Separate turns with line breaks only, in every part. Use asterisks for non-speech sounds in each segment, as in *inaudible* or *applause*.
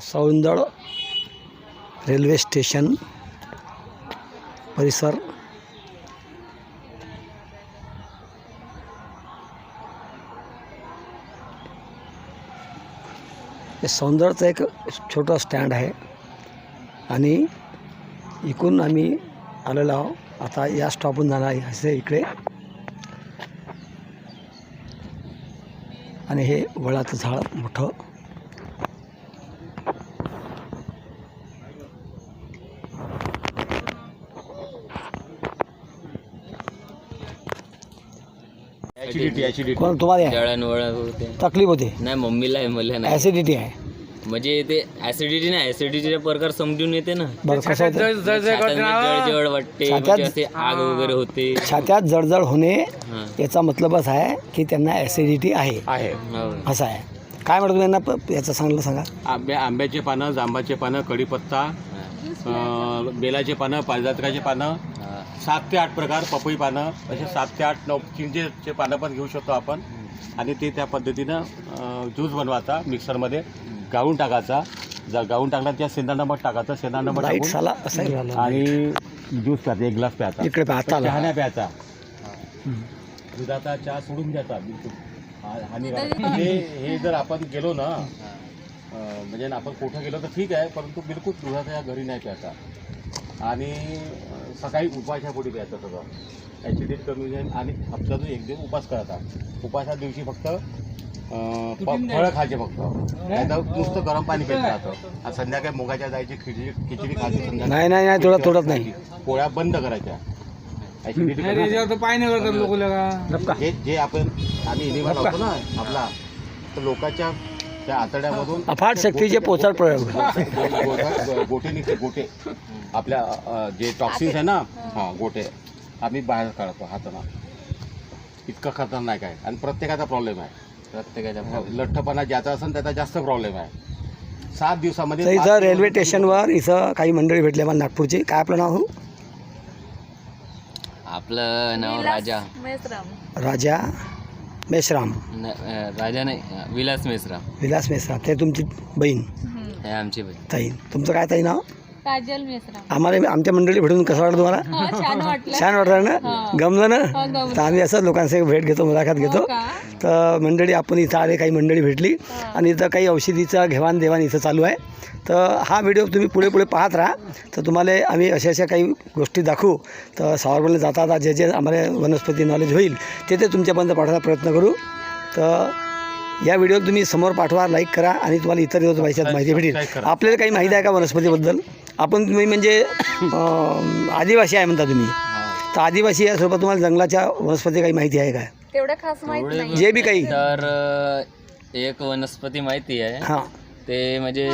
Saundal railway station परिसर. हे सौंदळचं एक छोटं स्टँड आहे आणि इकडून आम्ही आलेलो आहोत. आता या स्टॉपहून जाणार आहे. असे इकडे. आणि हे वळाचं झाड मोठं.
ऍसिडिटी ऍसिडिटी
कोण? तुम्हाला
होते.
तकलीफ होते?
नाही मम्मीला आहे मला नाही.
ॲसिडिटी आहे.
म्हणजे ते ऍसिडिटी नाही ऍसिडिटीचे प्रकार समजून येते ना.
बरं कसं होतं
छातीमध्ये जळजळ वाटते
छात्यात-
म्हणजे असे आग वगैरे होते.
छात्यात जळजळ होणे
हा.
याचा मतलबच आहे की त्यांना ॲसिडिटी आहे.
आहे.
हो.
असं आहे. काय म्हणतो तुम्ही यांना? प- याचं सांगलं सांगा.
आंब्या आंब्याचे पानं जांबाचे पानं कढीपत्ता अं, बेलाचे पानं पारिजातकाचे पानं
हा.
सात ते आठ प्रकार पपई पानं असे सात ते आठ नऊ चिंचेचे पानं पण घेऊ शकतो आपण. आणि ते त्या पद्धतीनं ज्यूस बनवायचा मिक्सरमध्ये गाळून टाकायचा. जर गाळून टाकला त्या सेंदा नमक टाकायचं टाकून
असं झालं
आणि ज्यूस प्यायचा एक ग्लास प्यायचा.
इकडे.
चहा प्यायचा. दुधाचा चहा सोडून द्यायचा बिलकुल. हा- हानिकारक हे हे जर आपण गेलो ना म्हणजे आपण कुठं गेलो तर ठीक आहे परंतु बिलकुल दुधाचा या घरी नाही प्यायचा. आणि सकाळी उपाशा पोटी प्यायचं सगळं. ॲसिडिटी कमी होईल आणि हप्त्यातून एक दिवस उपास करायचा उपासा दिवशी फक्त फळं खायचे फक्त. नाही तर नुसतं गरम पाणी पित राहतं. आणि संध्याकाळी मुगाच्या जायची खिचडी खिचडी खायची संध्याकाळी.
नाही नाही नाही थोडं थोडंच नाही.
पोळ्या बंद करायच्या. हे जे आपण आम्ही लावतो ना आपला तर लोकांच्या त्या आतड्यामधून
अफाट शक्तीचे पोचड प्रयोग.
गोटे निघते गोटे आपल्या अ, जे टॉक्सिन्स आहे ना हां. गोटे आम्ही बाहेर काढतो हाताना इतकं खतरनाक आहे. आणि प्रत्येकाचा प्रॉब्लेम आहे.
प्रत्येकाच्या
लठ्ठपणा ज्याचा असेल त्याचा जास्त प्रॉब्लेम आहे. सात दिवसामध्ये
तर
पाच
इथं रेल्वे स्टेशनवर इथं काही मंडळी भेटले मला नागपूरची. काय आपलं नाव हो?
आपलं नाव राजा.
राजा. मेश्राम
न- राजा नाही विलास मेसरा
विलास मेश्राम ते तुमची बहीण.
हे आमची बहीण.
ताई तुमचं काय ताई नाव?
काजल मिश्रा
आम्हाला आमच्या मंडळी भेटून कसं वाटलं तुम्हाला?
हो छान वाटलं.
छान वाटलं ना? गमलं ना?
हो.
तर आम्ही असंच लोकांचे भेट घेतो मुलाखत घेतो.
हो?
तर मंडळी आपण इथं आले काही मंडळी भेटली. आणि इथं काही औषधीचा घेवाण देवाण इथं चालू आहे. तर हा व्हिडिओ तुम्ही पुढे पुढे पाहत राहा. तर तुम्हाला आम्ही अशा अशा काही गोष्टी दाखवू. तर सावरबनला जाता जाता जे जे आम्हाला वनस्पती नॉलेज होईल ते ते तुमच्यापर्यंत पाठवायचा प्रयत्न करू. तर या व्हिडिओ तुम्ही समोर पाठवा लाईक करा आणि तुम्हाला इतर दिवस माहिती माहिती भेटेल. आपल्याला काही माहिती आहे का वनस्पतीबद्दल? आपण तुम्ही म्हणजे *coughs* आदिवासी आहे म्हणता तुम्ही. तर आदिवासी यासोबत तुम्हाला जंगलाच्या वनस्पती काही माहिती आहे का?
तेवढं खास माहीत नाही.
जे बी काही.
तर एक वनस्पती माहिती आहे.
हां.
ते म्हणजे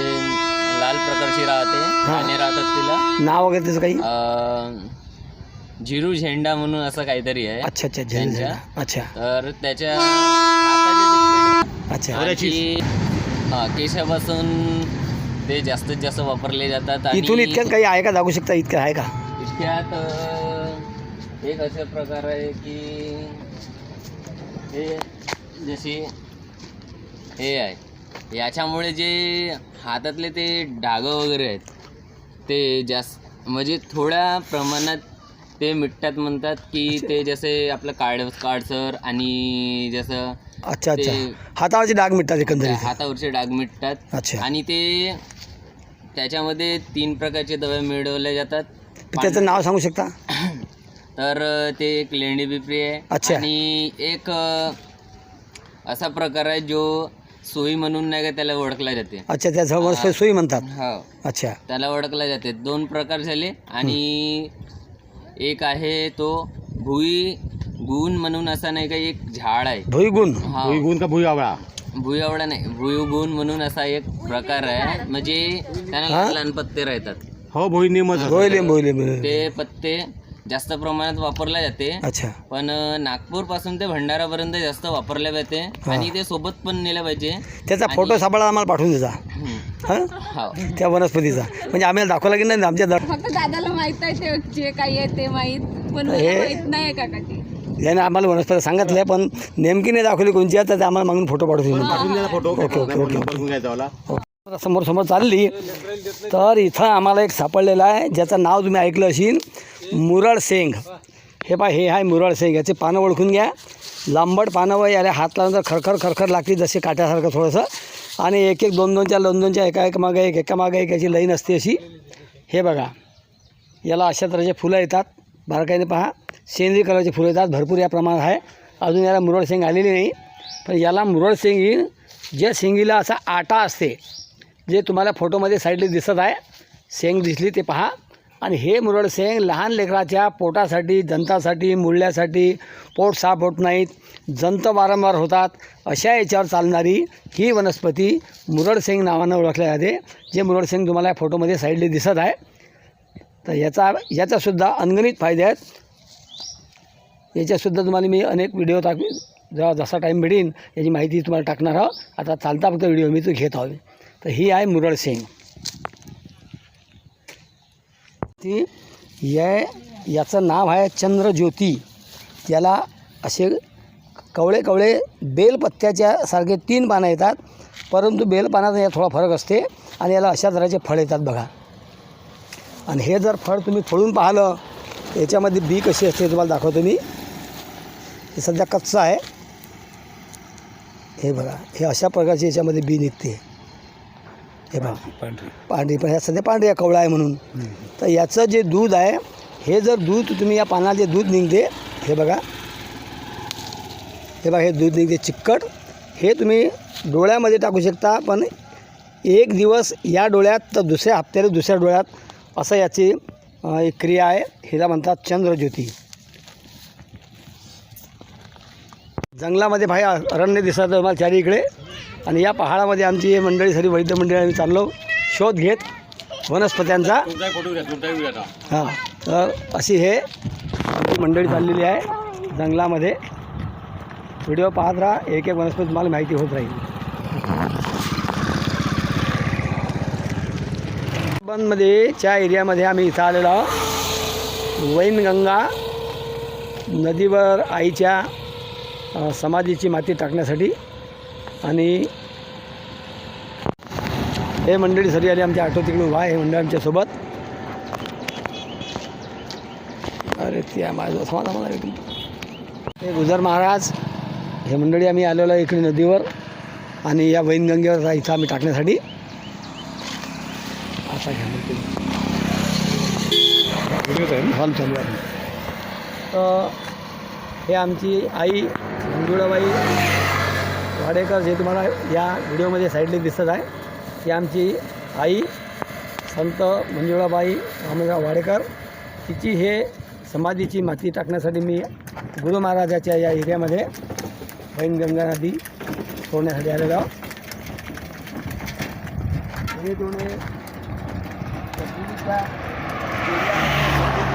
लाल प्रकारची राहते आणि राहतात तिला.
नाव वगैरे त्याचं काही?
अं, झिरू झेंडा म्हणून असं काहीतरी आहे.
अच्छा अच्छा
त्यांच्या?
झेल. अच्छा.
तर त्याच्या
अच्छा.
आणि हा, केशापासून ते जास्तीत जास्त वापरले जातात आणि
इथून इतक्यात काही आहे का? दाखवू शकता इतकं आहे का?
इतक्यात अं, एक असे प्रकार आहे की हे जशी हे आहे. याच्यामुळे जे हातातले ते डागं वगैरे आहेत ते जास्त म्हणजे थोड्या प्रमाणात ते मिटतात म्हणतात की ते जसे आपलं काळ काळसर आणि जसं
अच्छा अच्छा.
ते-
हातावरचे डाग मिटतात
त्या
एकंदरीत
हातावरचे डाग मिटतात.
अच्छा.
आणि ते त्याच्यामध्ये तीन प्रकारचे दवे मिळवले जातात.
त्याचं नाव सांगू शकता? *coughs*
तर ते एक लेंडी बिपरी आहे.
अच्छा.
आणि एक अ, असा प्रकार आहे जो सोयी म्हणून नाही का त्याला ओळखला जाते.
अच्छा त्या जवळ सोयी म्हणतात.
हो.
अच्छा.
त्याला ओळखला जाते. दोन प्रकार झाले. आणि एक आहे तो भुई गुण म्हणून असा नाही का एक झाड आहे.
भुईगुण.
हा.
भुईगुण का भुईआवळा?
भुईआवळा नाही भुईगुण म्हणून असा एक प्रकार आहे. म्हणजे त्यांना लहान लहान पत्ते राहतात.
हो भुईनिमच
भोयले.
ते पत्ते जास्त प्रमाणात वापरले जाते.
अच्छा.
पण नागपूरपासून ते भंडारापर्यंत जास्त वापरले जाते. आणि ते सोबत पण नेलं पाहिजे.
त्याचा फोटो सापळा आम्हाला पाठवून द्यायचा
हम्म.
हां?
हो.
त्या वनस्पतीचा. म्हणजे आम्हाला दाखवला की नाही आमच्या दर
फक्त दादाला माहीत आहे ते जे काही आहे ते माहीत पण मला
हे-
माहीत नाही काका ते
याने आम्हाला वनस्पती सांगितलं पण नेमकी नाही दाखवली कोणची आहे तर ते आम्हाला मागून photo
photo
okay, okay, okay. समोर समोर चालली. तर इथं आम्हाला एक सापडलेलं आहे ज्याचं नाव तुम्ही ऐकलं असेल मुरळ शेंग. हे पा हे आहे मुरळ शेंग. याचे पानं ओळखून घ्या. लांबट पानं व याला हात लावून खरखर खरखर लागते जसे काट्यासारखं थोडंसं. आणि एक एक दोन दोनच्या दोन दोनच्या एका एक मागे एक एका मागे एक याची लाईन असते अशी. हे बघा. याला अशा तऱ्हेचे फुलं येतात. बारकाईने पहा. सेंद्रिय कलरचे फुलं येतात भरपूर या प्रमाणात आहे. अजून याला मुरळ शेंग आलेली नाही. पण याला मुरळ शेंग येईल ज्या शेंगीला असा आटा असते जे तुम्हाला फोटोमध्ये साईडला दिसत आहे शेंग दिसली ते पहा. आणि हे मुरळ शेंग लहान लेकराच्या पोटासाठी जंतासाठी मुळल्यासाठी पोट साफ होत नाहीत. जंत वारंवार होतात. अशा याच्यावर चालणारी ही वनस्पती मुरळ शेंग नावानं ओळखल्या जाते जे मुरळ शेंग तुम्हाला या फोटोमध्ये साईडला दिसत आहे. तर याचा याचासुद्धा अनगणित फायदे आहेत. याच्यासुद्धा तुम्हाला मी अनेक व्हिडिओ टाक जेव्हा जसा टाईम भेटेन याची माहिती तुम्हाला टाकणार आहोत. आता चालता फक्त व्हिडिओ मी तो घेत आहोत. तर ही आहे मुरळ सिंग ती या याचं नाव आहे चंद्रज्योती. याला असे कवळे कवळे बेलपत्त्याच्या सारखे तीन पानं येतात. परंतु बेलपानाचा या थोडा फरक असते आणि याला अशा तऱ्हेचे फळ येतात बघा. आणि हे जर फळ तुम्ही फोडून पाहिलं याच्यामध्ये बी कशी असते तुम्हाला दाखवतो मी. हे सध्या कच्चं आहे. हे बघा हे अशा प्रकारची याच्यामध्ये बी निघते. हे बघा.
पांढरी
पांढरी. पण ह्या सध्या पांढरी आहे कवळा आहे म्हणून. तर याचं जे दूध आहे हे जर दूध तुम्ही या पानात जे दूध निघते हे बघा. हे बघा हे दूध निघते चिक्कट हे तुम्ही डोळ्यामध्ये टाकू शकता पण एक दिवस या डोळ्यात तर दुसऱ्या हप्त्याला दुसऱ्या डोळ्यात असं याची एक क्रिया आहे. हिला म्हणतात चंद्रज्योती. जंगलामध्ये भाई अरण्य दिसत मला चारीकडे चारी इकडे. आणि या पहाडामध्ये आमची हे मंडळी सरी वैद्य मंडळी आम्ही चाललो. शोध घेत वनस्पत्यांचा. हां तर अशी हे आमची मंडळी चाललेली आहे जंगलामध्ये. व्हिडिओ पाहत राहा एक एक वनस्पती तुम्हाला माहिती होत राहील. बंदमध्ये च्या एरियामध्ये आम्ही इथं आलेलो आहोत. वैनगंगा नदीवर आईच्या समाधीची माती टाकण्यासाठी. आणि हे मंडळी सरी आली आमच्या ऑटो तिकडून. उभा आहे हे मंडळ आमच्यासोबत अरे त्या माझं मला भेटून हे गुजर महाराज हे मंडळी आम्ही आलेलो आहे इकडे नदीवर. आणि या वैनगंगेवर इथं आम्ही टाकण्यासाठी. आता घ्या मग तुम्ही. हॉल चालू आहे. तर हे आमची आई मंजुळाबाई वाडेकर जे तुम्हाला या व्हिडिओमध्ये साईडला दिसत आहे ती आमची आई संत मंजुळाबाई रामगाव वाडेकर तिची हे समाधीची माती टाकण्यासाठी मी गुरु महाराजाच्या या एरियामध्ये वैनगंगा नदी सोडण्यासाठी आलेलो आहोत. हे दोन्ही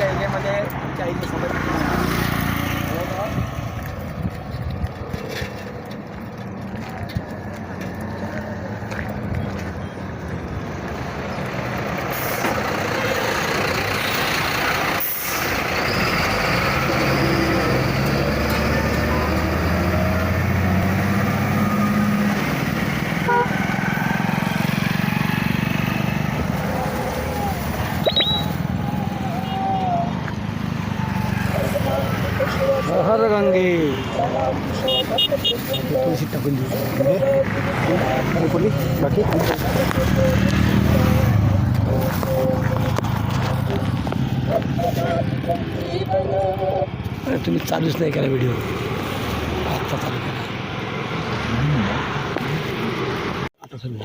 एरियामध्ये, कबुलीच्या आईची समाधी गंगे तुळशी टाकून देऊ आणि कोणी बाकी अरे तुम्ही चालूच नाही करा व्हिडिओ आत्ता चालू करा आता चालू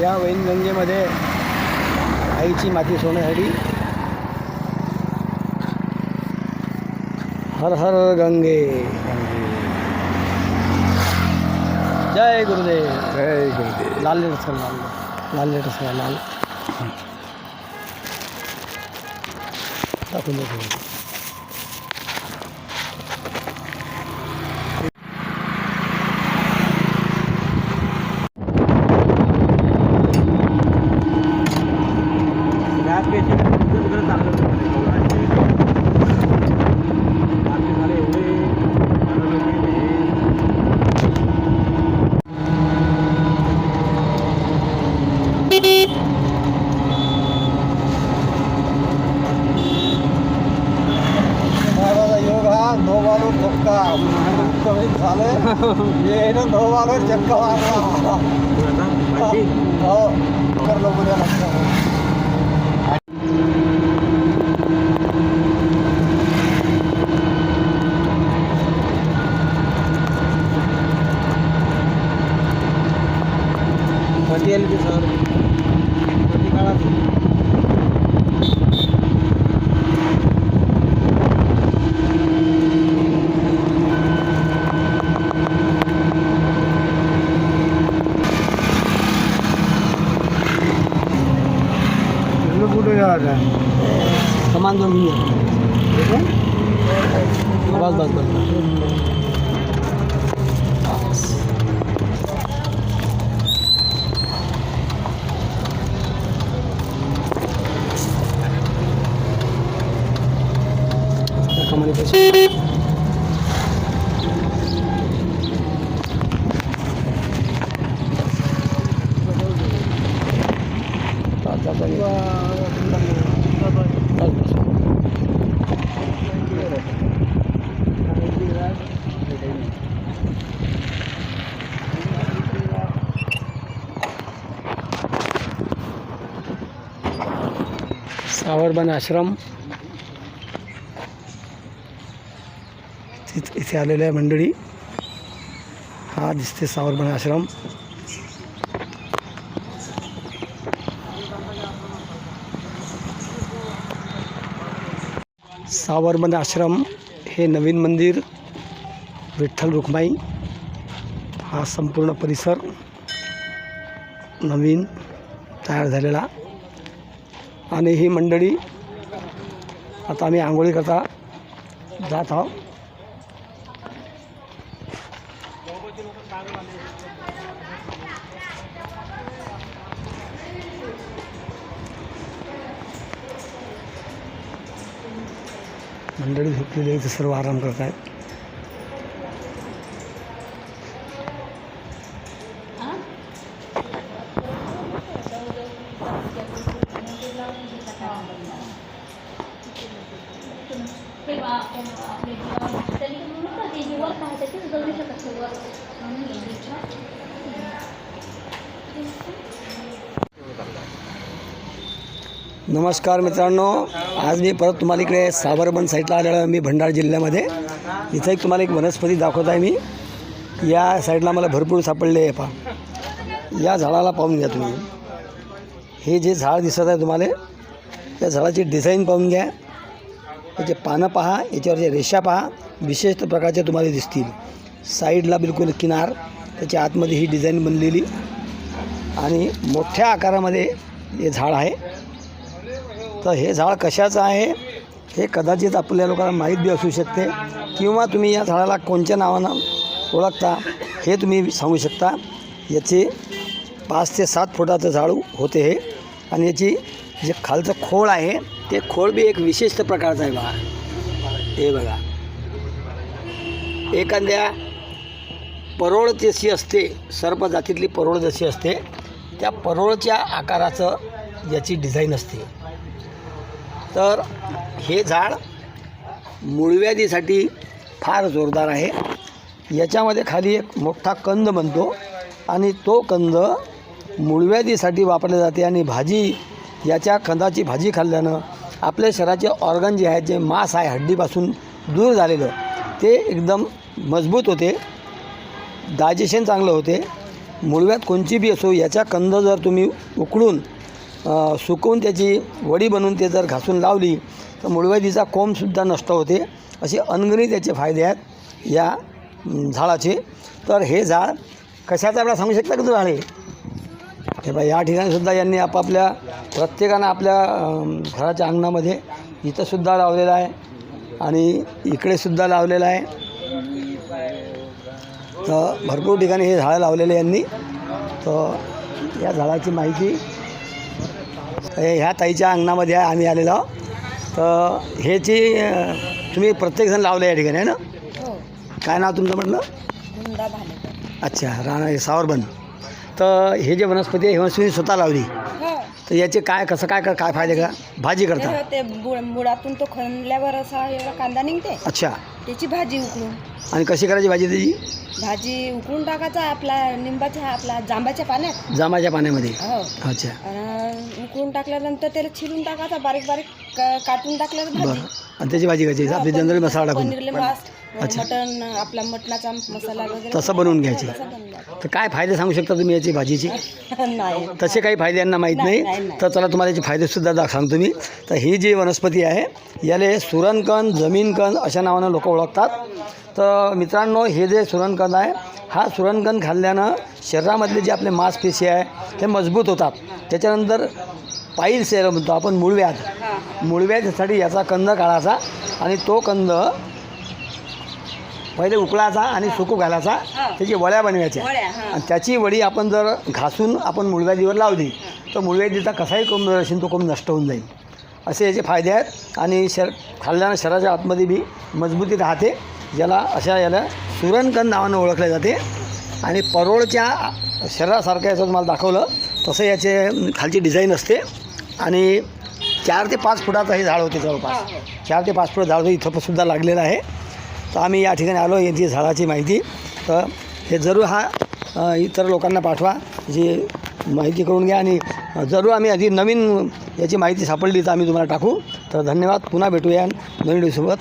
या वैनगंगेमध्ये आईची माती सोडण्यासाठी हर हर गंगे जय गुरुदेव
जय गुरुदेव
लाल लेटर सर लाल लाल लेटर सर लाल टाकून सावरबन आश्रम. तिथ इथे आलेल्या मंडळी. हा दिसते सावरबन आश्रम. सावरबन आश्रम हे नवीन मंदिर विठ्ठल रुक्माई हा संपूर्ण परिसर नवीन तयार झालेला. आणि ही मंडळी आता आम्ही आंघोळी करता जात आहोत. मंडळी झोपलेली आहे, सर्व आराम करत आहेत नमस्कार मित्रांनो आज मी परत तुम्हाला इकडे साबरमन साईडला आलेलो आहे मी भंडारा जिल्ह्यामध्ये. इथं एक तुम्हाला एक वनस्पती दाखवत आहे मी. या साईडला मला भरपूर सापडले आहे पहा. या झाडाला पाहून घ्या तुम्ही. हे जे झाड दिसत आहे तुम्हाला त्या झाडाची डिझाईन पाहून घ्या. याचे पानं पहा याच्यावरचे रेषा पहा विशेष प्रकारचे तुम्हाला दिसतील. साईडला बिलकुल किनार त्याच्या आतमध्ये ही डिझाईन बनलेली. आणि मोठ्या आकारामध्ये हे झाड आहे. तर हे झाड कशाचं आहे हे कदाचित आपल्या लोकांना माहीत बी असू शकते. किंवा तुम्ही या झाडाला कोणत्या नावानं ओळखता हे तुम्ही सांगू शकता. याचे पाच ते सात फुटाचं झाड होते हे. आणि याची जे खालचं खोळ आहे ते खोळ बी एक विशिष्ट प्रकारचं आहे बघा. हे बघा. एखाद्या परोळ जशी असते सर्प जातीतली परोळ जशी असते त्या परोळच्या आकाराचं याची डिझाईन असते. तर हे झाड मुळव्याधीसाठी फार जोरदार आहे. याच्यामध्ये खाली एक मोठा कंद बनतो आणि तो कंद मुळव्याधीसाठी वापरले जाते आणि भाजी याच्या कंदाची भाजी खाल्ल्यानं आपल्या शरीराचे ऑर्गन जे आहेत जे मांस आहे हड्डीपासून दूर झालेलं ते एकदम मजबूत होते डायजेशन चांगलं होते. मुळव्यात कोणची बी असो याच्या कंद जर तुम्ही उकळून सुकवून त्याची वडी बनवून ते जर घासून लावली तर मुळव्याधीचा कोंबसुद्धा नष्ट होते. असे अनगणित याचे फायदे आहेत या झाडाचे. तर हे झाड कशाचं आपल्याला सांगू शकता का झाड आहे हे बा या ठिकाणी सुद्धा यांनी आपापल्या प्रत्येकानं आपल्या घराच्या अंगणामध्ये इथंसुद्धा लावलेलं आहे आणि इकडेसुद्धा लावलेलं आहे. तर भरपूर ठिकाणी हे झाडं लावलेले यांनी. तर या झाडाची माहिती ह्या ताईच्या अंगणामध्ये आहे आम्ही आलेलो आहोत. तर ह्याची तुम्ही प्रत्येकजण लावलं या ठिकाणी आहे ना?
हो.
काय नाव तुमचं म्हटलं? अच्छा राणा सावरबन. तर हे जे वनस्पती आहे हे वनस्पती स्वतः लावली.
हो.
तर याचे काय कसं काय काय फायदे का? भाजी करता.
ते- बुड- मुळातून तो खणल्यावर असा एवढा कांदा निघते.
अच्छा.
त्याची भाजी उकळून.
आणि कशी करायची भाजी त्याची?
भाजी उकळून टाकायचा आपला निंबाच्या आपला जांबाच्या पाण्यात.
जामाच्या पाण्यामध्ये.
हो.
अच्छा.
आणि उकळून टाकल्यानंतर त्याला चिरून टाकायचा बारीक बारीक क- काटून टाकल्यावर
बरं.
भाजी
आणि त्याची भाजी करायची आपली जनरल मसाला टाकून.
पनीरले मास. मटण आपला मटणाचा मसाला वगैरे
तसं बनवून घ्यायची.
तसं.
तर काय फायदे सांगू शकता तुम्ही याची भाजीची? *laughs*
नाही.
तसे काही फायदे यांना माहीत
नाही,
नाही.
नाही, नाही.
तर चला तुम्हाला याचे फायदेसुद्धा दा सांगतो मी. तर ही जी वनस्पती आहे याले सुरणकण जमीनकण अशा नावानं लोक ओळखतात. तर मित्रांनो हे जे सुरणकण आहे हा सुरणकण खाल्ल्यानं शरीरामधले जे आपले मांसपेशी आहे हे मजबूत होतात. त्याच्यानंतर पाईल्स याला म्हणतो आपण मूळव्याध. मूळव्याधीसाठी याचा कंद काढायचा आणि तो कंद पहिले उकळायचा आणि सुकू घालायचा. त्याची वड्या बनवायच्या.
हा.
आणि त्याची वडी आपण जर घासून आपण मुळव्याधीवर लावली तर मुळव्याधीचा कसाही कोंब असेल तो कोंब नष्ट होऊन जाईल. असे याचे फायदे आहेत आणि शर खाल्ल्यानं शरीराच्या आतमध्ये बी मजबूती राहते. ज्याला अशा याला सुरणकण नावानं ओळखले जाते. आणि परोळच्या शरीरासारखं याचं तुम्हाला दाखवलं तसं याचे खालची डिझाईन असते. आणि चार ते पाच फुटाचं हे झाड होते जवळपास. चार ते पाच फूट झाड इथं सुद्धा लागलेलं आहे. तर आम्ही या ठिकाणी आलो याची झाडाची माहिती. तर हे जरूर हा इतर लोकांना पाठवा जी माहिती करून घ्या आणि जरूर आम्ही आधी नवीन याची माहिती सापडली तर आम्ही तुम्हाला टाकू. तर धन्यवाद पुन्हा भेटूया नवीन सोबत